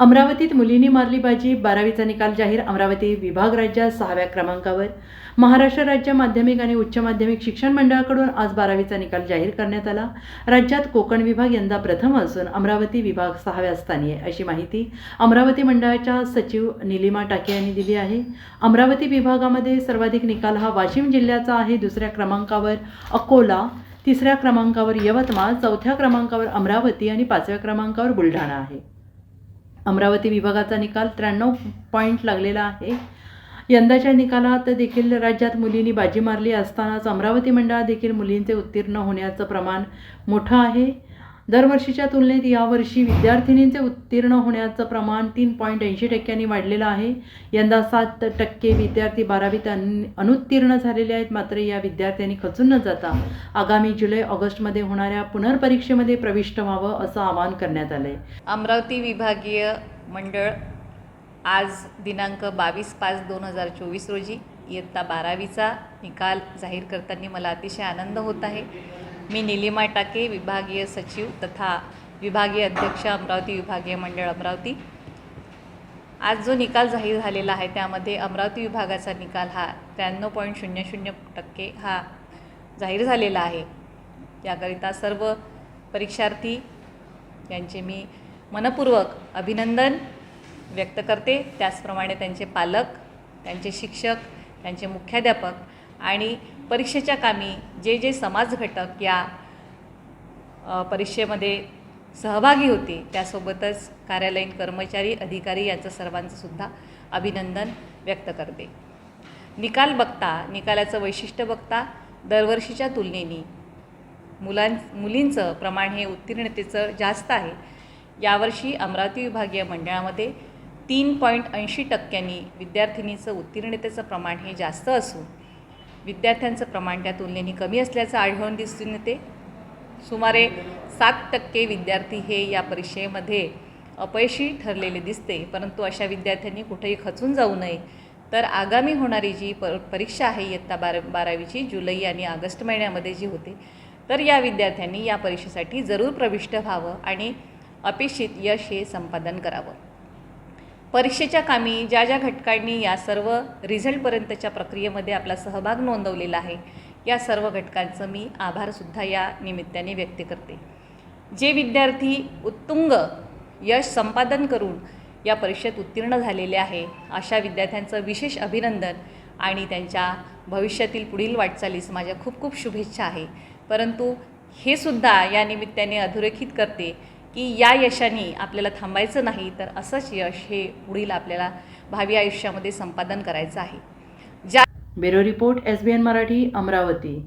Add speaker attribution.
Speaker 1: अमरावतीत मुलींनी मारली बाजी बारावीचा निकाल जाहीर अमरावती विभाग राज्यात सहाव्या क्रमांकावर महाराष्ट्र राज्य माध्यमिक आणि उच्च माध्यमिक शिक्षण मंडळाकडून आज बारावीचा निकाल जाहीर करण्यात आला राज्यात कोकण विभाग यंदा प्रथम असून अमरावती विभाग सहाव्या स्थानी आहे अशी माहिती अमरावती मंडळाच्या सचिव निलिमा टाके यांनी दिली आहे अमरावती विभागामध्ये सर्वाधिक निकाल हा वाशिम जिल्ह्याचा आहे दुसऱ्या क्रमांकावर अकोला तिसऱ्या क्रमांकावर यवतमाळ चौथ्या क्रमांकावर अमरावती आणि पाचव्या क्रमांकावर बुलढाणा आहे अमरावती विभागाचा निकाल त्र्याण्णव पॉईंट लागलेला आहे यंदाच्या निकालात देखील राज्यात मुलींनी बाजी मारली असतानाच अमरावती मंडळात देखील मुलींचे उत्तीर्ण होण्याचं प्रमाण मोठं आहे दरवर्षीच्या तुलनेत यावर्षी विद्यार्थिनींचे उत्तीर्ण होण्याचं प्रमाण तीन पॉईंट ऐंशी टक्क्यांनी वाढलेलं आहे यंदा सात टक्के विद्यार्थी बारावीत अनुत्तीर्ण झालेले आहेत मात्र या विद्यार्थ्यांनी खचून न जाता आगामी जुलै ऑगस्टमध्ये होणाऱ्या पुनर्परीक्षेमध्ये प्रविष्ट व्हावं असं आवाहन करण्यात आलं आहे
Speaker 2: अमरावती विभागीय मंडळ आज दिनांक बावीस पाच दोन हजार चोवीस रोजी इयत्ता बारावीचा निकाल जाहीर करताना मला अतिशय आनंद होत आहे मी निलिमा टाके विभागीय सचिव तथा विभागीय अध्यक्ष अमरावती विभागीय मंडळ अमरावती आज जो निकाल जाहीर झालेला आहे त्यामध्ये अमरावती विभागाचा निकाल हा त्र्याण्णव पॉईंट शून्य शून्य टक्के हा जाहीर झालेला आहे त्याकरिता सर्व परीक्षार्थी यांचे मी मनपूर्वक अभिनंदन व्यक्त करते त्याचप्रमाणे त्यांचे पालक त्यांचे शिक्षक त्यांचे मुख्याध्यापक आणि परीक्षेच्या कामी जे जे समाजघटक या परीक्षेमध्ये सहभागी होते त्यासोबतच कार्यालयीन कर्मचारी अधिकारी यांचं सर्वांचंसुद्धा अभिनंदन व्यक्त करते निकाल बघता निकालाचं वैशिष्ट्य बघता दरवर्षीच्या तुलनेने मुलां मुलींचं प्रमाण हे उत्तीर्णतेचं जास्त आहे यावर्षी अमरावती विभागीय मंडळामध्ये तीन पॉईंट ऐंशी टक्क्यांनी विद्यार्थिनीचं उत्तीर्णतेचं प्रमाण हे जास्त असून विद्यार्थ्यांचं प्रमाण त्या तुलनेने कमी असल्याचं आढळून दिसून येते सुमारे सात टक्के विद्यार्थी हे या परीक्षेमध्ये अपयशी ठरलेले दिसते परंतु अशा विद्यार्थ्यांनी कुठेही खचून जाऊ नये तर आगामी होणारी जी प परीक्षा आहे इयत्ता बारा बारावीची जुलै आणि ऑगस्ट महिन्यामध्ये जी होते तर या विद्यार्थ्यांनी या परीक्षेसाठी जरूर प्रविष्ट व्हावं आणि अपेक्षित यश हे संपादन करावं परीक्षेच्या कामी ज्या ज्या घटकांनी या सर्व रिझल्टपर्यंतच्या प्रक्रियेमध्ये आपला सहभाग नोंदवलेला आहे या सर्व घटकांचं मी आभारसुद्धा या निमित्ताने व्यक्त करते जे विद्यार्थी उत्तुंग यश संपादन करून या परीक्षेत उत्तीर्ण झालेले आहे अशा विद्यार्थ्यांचं विशेष अभिनंदन आणि त्यांच्या भविष्यातील पुढील वाटचालीस माझ्या खूप खूप शुभेच्छा आहे परंतु हे सुद्धा या निमित्ताने अधोरेखित करते की या यशाने आपल्याला थांबायचं नाही तर असंच यश हे पुढील आपल्याला भावी आयुष्यामध्ये संपादन करायचं आहे
Speaker 3: ज्या bureau report S B N Marathi Amravati